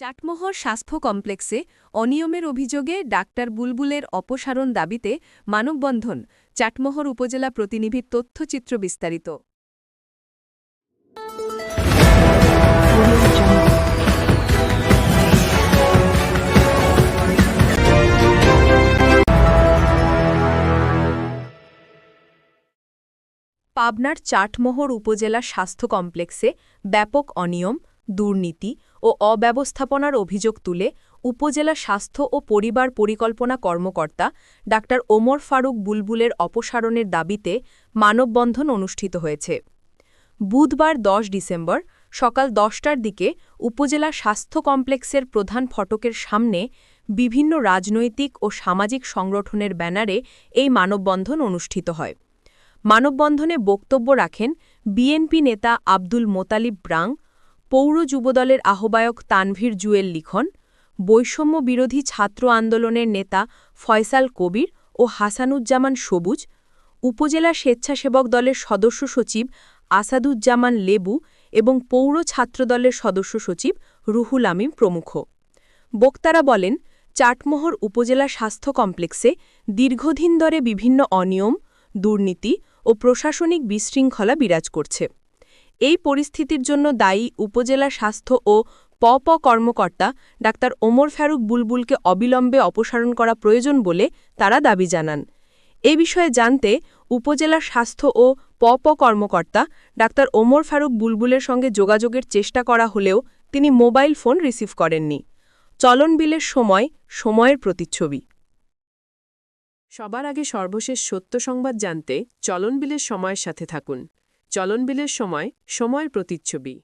চাটমোহর স্বাস্থ্য কমপ্লেক্সে অনিয়মের অভিযোগে ডাক্তার বুলবুলের অপসারণ দাবিতে মানববন্ধন, চাটমোহর উপজেলা প্রতিনিধির তথ্যচিত্র বিস্তারিত। পাবনার চাটমোহর উপজেলা স্বাস্থ্য কমপ্লেক্সে ব্যাপক অনিয়ম দুর্নীতি ও অব্যবস্থাপনার অভিযোগ তুলে উপজেলা স্বাস্থ্য ও পরিবার পরিকল্পনা কর্মকর্তা ডা ওমর ফারুক বুলবুলের অপসারণের দাবিতে মানববন্ধন অনুষ্ঠিত হয়েছে। বুধবার ১০ ডিসেম্বর সকাল দশটার দিকে উপজেলা স্বাস্থ্য কমপ্লেক্সের প্রধান ফটকের সামনে বিভিন্ন রাজনৈতিক ও সামাজিক সংগঠনের ব্যানারে এই মানববন্ধন অনুষ্ঠিত হয়। মানববন্ধনে বক্তব্য রাখেন বিএনপি নেতা আব্দুল মোতালিব ব্রাং পৌর যুবদলের আহ্বায়ক তানভীর জুয়েল লিখন, বৈষম্য বিরোধী ছাত্র আন্দোলনের নেতা ফয়সাল কবির ও হাসানুজ্জামান সবুজ, উপজেলা স্বেচ্ছাসেবক দলের সদস্য সচিব আসাদুজ্জামান লেবু এবং পৌর ছাত্রদলের সদস্য সচিব রুহুল আমিম প্রমুখ। বক্তারা বলেন, চাটমোহর উপজেলা স্বাস্থ্য কমপ্লেক্সে দীর্ঘদিন ধরে বিভিন্ন অনিয়ম, দুর্নীতি ও প্রশাসনিক বিশৃঙ্খলা বিরাজ করছে। এই পরিস্থিতির জন্য দায়ী উপজেলা স্বাস্থ্য ও পপ কর্মকর্তা ডাক্তার ওমর ফারুক বুলবুলকে অবিলম্বে অপসারণ করা প্রয়োজন বলে তারা দাবি জানান। এ বিষয়ে জানতে উপজেলা স্বাস্থ্য ও পপ কর্মকর্তা ডাক্তার ওমর ফারুক বুলবুলের সঙ্গে যোগাযোগের চেষ্টা করা হলেও তিনি মোবাইল ফোন রিসিভ করেননি। চলন বিলের সময়, সময়ের প্রতিচ্ছবি। সবার আগে সর্বশেষ সত্য সংবাদ জানতে চলন বিলের সময়ের সাথে থাকুন। চলন বিলের সময় সময়ের প্রতিচ্ছবি।